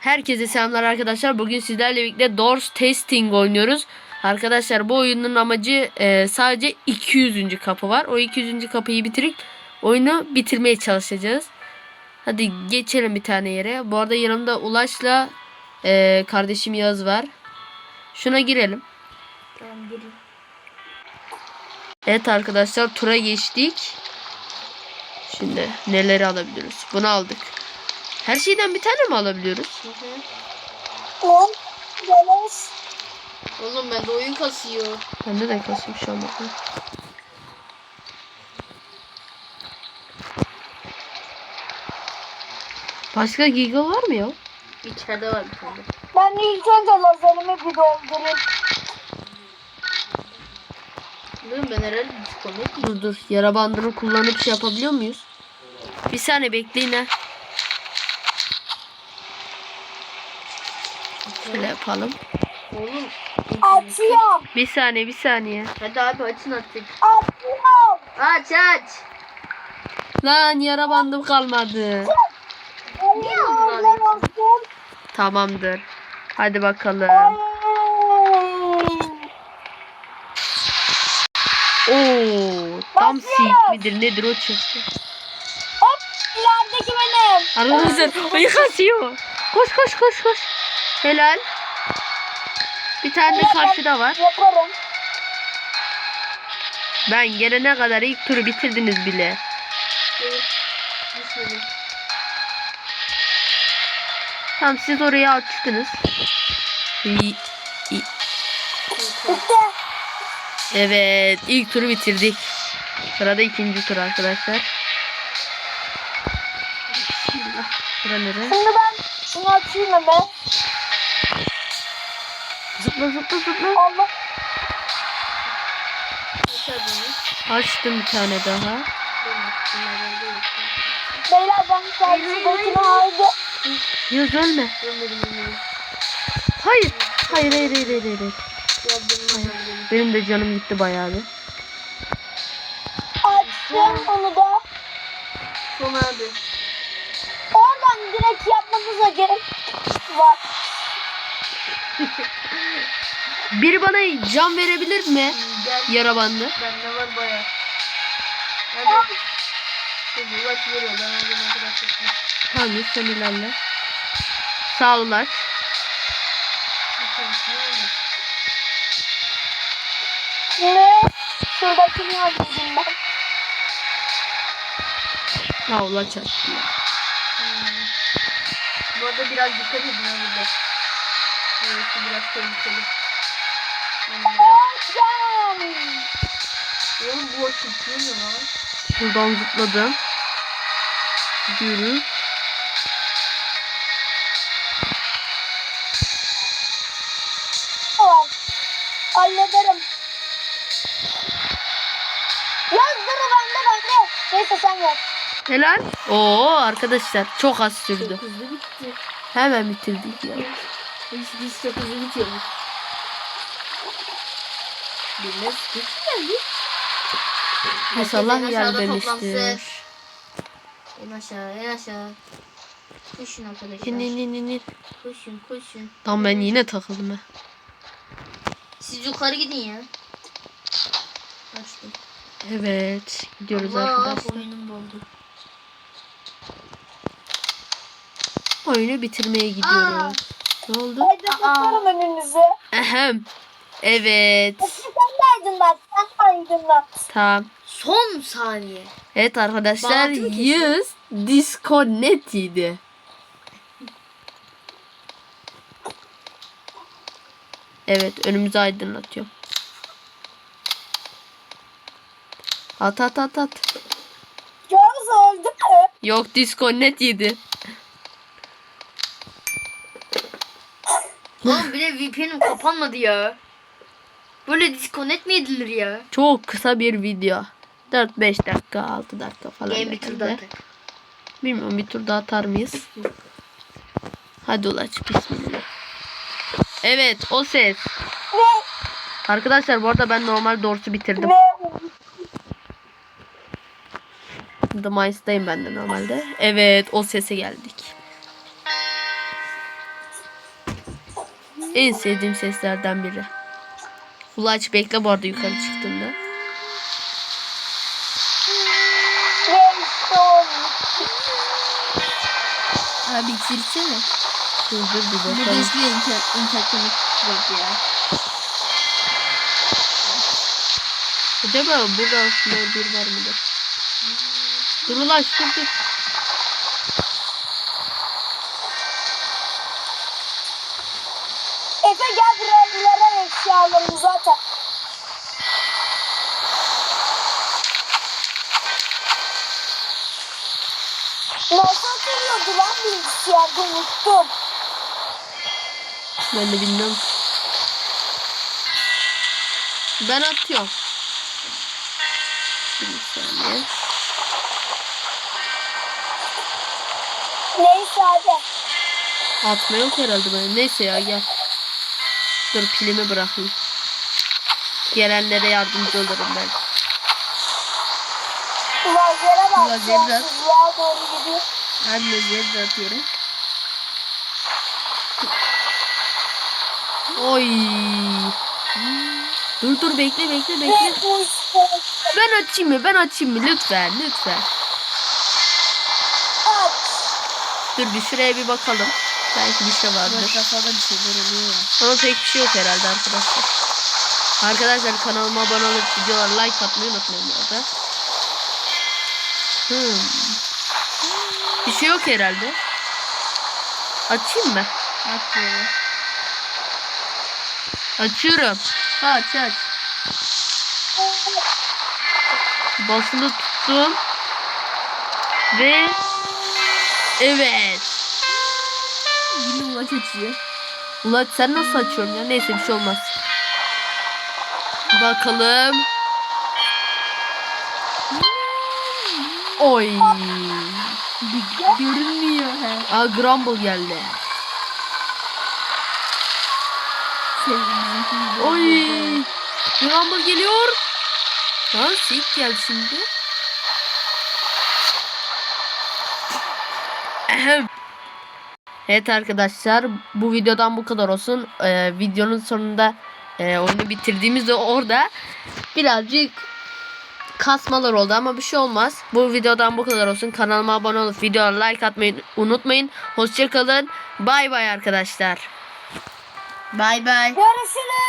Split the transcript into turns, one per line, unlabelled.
Herkese selamlar arkadaşlar. Bugün sizlerle birlikte Doors Testing oynuyoruz. Arkadaşlar bu oyunun amacı e, sadece 200. kapı var. O 200. kapıyı bitirip oyunu bitirmeye çalışacağız. Hadi geçelim bir tane yere. Bu arada yanımda Ulaş'la e, kardeşim Yağız var. Şuna girelim.
Tamam gelin.
Evet arkadaşlar tura geçtik. Şimdi neleri alabiliyoruz? Bunu aldık. Her şeyden bir tane mi alabiliyoruz?
On. Yavaş. Oğlum bende oyun kasıyor.
Bende de kasım şu an bakın. Başka Giggle var mı ya?
İçeride var bir tane.
Ben ilk önce lazerimi bir doldurayım.
Oğlum ben herhalde disconnect
Dur dur. Yara bandını kullanıp şey yapabiliyor muyuz? Bir saniye bekleyin ha. Şöyle yapalım.
Oğlum.
Açıyorum.
Bir saniye bir saniye.
Hadi abi açın artık.
Açıyorum.
Aç aç.
Lan yara bandım kalmadı.
Niye aldın.
Tamamdır. Hadi bakalım. Oo, tam sik midir nedir o çıktı.
Hop. İlerideki benim.
Arkadaşlar ayı kaçıyor. Koş koş koş koş. Helal. Bir tane de karşıda var.
Yaparım.
Ben gelene kadar ilk turu bitirdiniz bile.
Evet.
Tamam siz oraya açtınız. Evet ilk turu bitirdik. Sırada ikinci tur arkadaşlar. Bismillah. Nere?
Şimdi ben şunu açayım hemen.
Zıpla zıpla zıpla.
Allah.
Açtım bir tane daha.
Beyler ben karşıdakini aldım.
Yüz ölme. Hayır. Hayır hayır hayır hayır. hayır.
Ölmedim.
Benim de canım gitti bayağı bir.
Açtım onu da.
Son abi.
Oradan direkt yapmamıza gerek var.
Biri bana can verebilir mi?
Gel.
Yara bandı.
Bende var baya. Hadi. Dur bu aç veriyor. Ben o zaman kadar çektim.
Tamam sen ilerle. Sağ ol
aldım.
Şimdi şuradakini aldım ben.
Ha Ulaş açtı ya.
Hmm. Bu arada biraz dikkat edin ha burada. Burası biraz tehlikeli.
Hocam.
Oğlum bu açıklıyor mu lan?
Buradan zıpladım. Gidiyoruz.
Tamam. Hallederim. Yazdırı bende bende. Neyse sen yaz.
Helal. Oo arkadaşlar çok az sürdü.
Çok hızlı bitti.
Hemen bitirdik ya.
Biz, biz çok hızlı bitiyoruz. Birine sıkıntı geldi.
İnşallah gelmemiştir.
toplansın. En aşağı, en aşağı. Koşun arkadaşlar.
İn in in in. in.
Koşun, koşun.
Tam ben yine takıldım ha.
Siz yukarı gidin ya. Açtım.
Evet. Gidiyoruz
Allah,
arkadaşlar.
oyunum doldu.
Oyunu bitirmeye gidiyoruz. Ne oldu?
Aydınlatıyorum önünüzü.
Ahem. Evet.
Sen de aydınlat. Sen de aydınlat.
Tamam.
Son saniye.
Evet arkadaşlar
Bağlantı mı
100 disconnect idi. Evet önümüzü aydınlatıyor. At at at at.
Yavuz öldü mü?
Yok disconnect yedi.
Oğlum bir de VPN'im kapanmadı ya. Böyle disconnect mi edilir ya?
Çok kısa bir video. 4-5 dakika 6 dakika falan.
Game bir turda
herhalde.
atak.
Bilmiyorum bir tur daha atar mıyız? Hadi ulaş bismillah. Evet o ses. Arkadaşlar bu arada ben normal dorsu bitirdim. The Mice'dayım ben de normalde. Evet o sese geldik. En sevdiğim seslerden biri. Full aç bekle bu arada yukarı çıktığında.
Abi bitirsene.
Dur dur bir bakalım.
geçti inter interkonik yok ya.
Acaba burada flor bir var mıdır? Dur ulan dur dur.
Eşyalarını zaten. Nasıl atılıyordu lan bilgisayarda unuttum.
Ben de bilmiyorum. Ben atıyorum. Bir saniye.
Neyse hadi.
Atma yok herhalde benim. Neyse ya gel. Dur pilimi bırakayım. Gelenlere yardımcı olurum ben.
Lazere bak.
Lazeri de at.
sonsuzluğa doğru gidiyor.
Lazeri de atıyorum.
Oy. Dur dur bekle bekle bekle. Ben açayım mı? Ben açayım mı? Lütfen lütfen. Dur bir şuraya bir bakalım. Belki bir şey vardır.
kafada bir şeyler oluyor.
Ama pek bir şey yok herhalde arkadaşlar. Arkadaşlar kanalıma abone olup videolara like atmayı unutmayın bu arada. Hmm. Bir şey yok herhalde. Açayım mı?
At böyle.
Açıyorum.
Ha aç aç.
Basılı tuttum. Ve evet.
Ulaç açıyor.
Ulan sen nasıl açıyorsun ya? Neyse bir şey olmaz. Bakalım. Oy.
Bir görünmüyor he.
Aa Grumble geldi.
Sevgilim.
Oy. Grumble geliyor. Ha Sik geldi şimdi. Ahem. Evet arkadaşlar bu videodan bu kadar olsun. Ee, videonun sonunda e, oyunu bitirdiğimizde orada birazcık kasmalar oldu ama bir şey olmaz. Bu videodan bu kadar olsun. Kanalıma abone olup videoya like atmayı unutmayın. Hoşçakalın. Bay bay arkadaşlar.
Bay bay.
Görüşürüz.